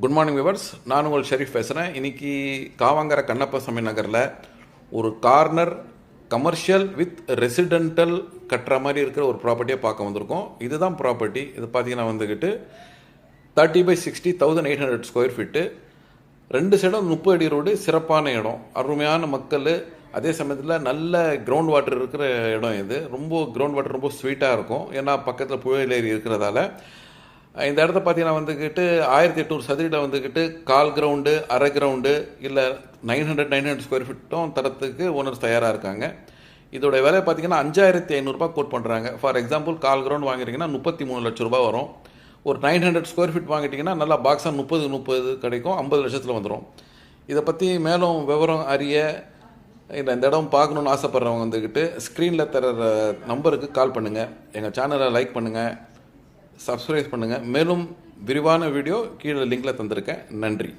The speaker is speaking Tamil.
குட் மார்னிங் விவர்ஸ் நான் உங்கள் ஷெரீஃப் பேசுகிறேன் இன்றைக்கி காவாங்கர கண்ணப்பசாமி நகரில் ஒரு கார்னர் கமர்ஷியல் வித் ரெசிடென்டல் கட்டுற மாதிரி இருக்கிற ஒரு ப்ராப்பர்ட்டியை பார்க்க வந்திருக்கோம். இதுதான் ப்ராப்பர்ட்டி இது பார்த்தீங்கன்னா வந்துக்கிட்டு thirty by sixty thousand eight hundred square feet ரெண்டு சைடும் முப்பது அடி ரோடு சிறப்பான இடம். அருமையான மக்கள். அதே சமயத்தில் நல்ல கிரவுண்ட் வாட்டர் இருக்கிற இடம் இது. ரொம்ப கிரவுண்ட் வாட்டர் ரொம்ப ஸ்வீட்டாக இருக்கும். ஏன்னா பக்கத்தில் புழல் ஏரி இருக்கிறதால இந்த இடத்த பார்த்தீங்கன்னா வந்துக்கிட்டு ஆயிரத்தி எட்நூறு சதுரீடம் வந்துக்கிட்டு கால் கிரவுண்டு அரை கிரவுண்டு இல்லை nine hundred nine hundred square ஃபீட்டும் தரத்துக்கு ஓனர்ஸ் தயாராக இருக்காங்க. இதோட விலை பார்த்தீங்கன்னா அஞ்சாயிரத்தி ஐநூறுரூபா கோட் பண்ணுறாங்க ஃபார் எக்ஸாம்பிள் கால் கிரவுண்ட் வாங்குறீங்கன்னா முப்பத்தி மூணு லட்ச ரூபா வரும். ஒரு நைன் ஹண்ட்ரட் ஸ்கொயர் ஃபீட் வாங்கிட்டிங்கன்னா நல்லா பாக்ஸாக முப்பது முப்பது கிடைக்கும் ஐம்பது லட்சத்தில் வந்துடும் இதை பற்றி மேலும் விவரம் அறிய இல்லை இந்த இடம் பார்க்கணுன்னு ஆசைப்பட்றவங்க வந்துக்கிட்டு ஸ்க்ரீனில் தர நம்பருக்கு கால் பண்ணுங்கள் எங்கள் சேனலை லைக் பண்ணுங்கள் சப்ஸ்கிரைப் பண்ணுங்கள் மேலும் விரிவான வீடியோ கீழே லிங்கில் தந்திருக்கேன். நன்றி.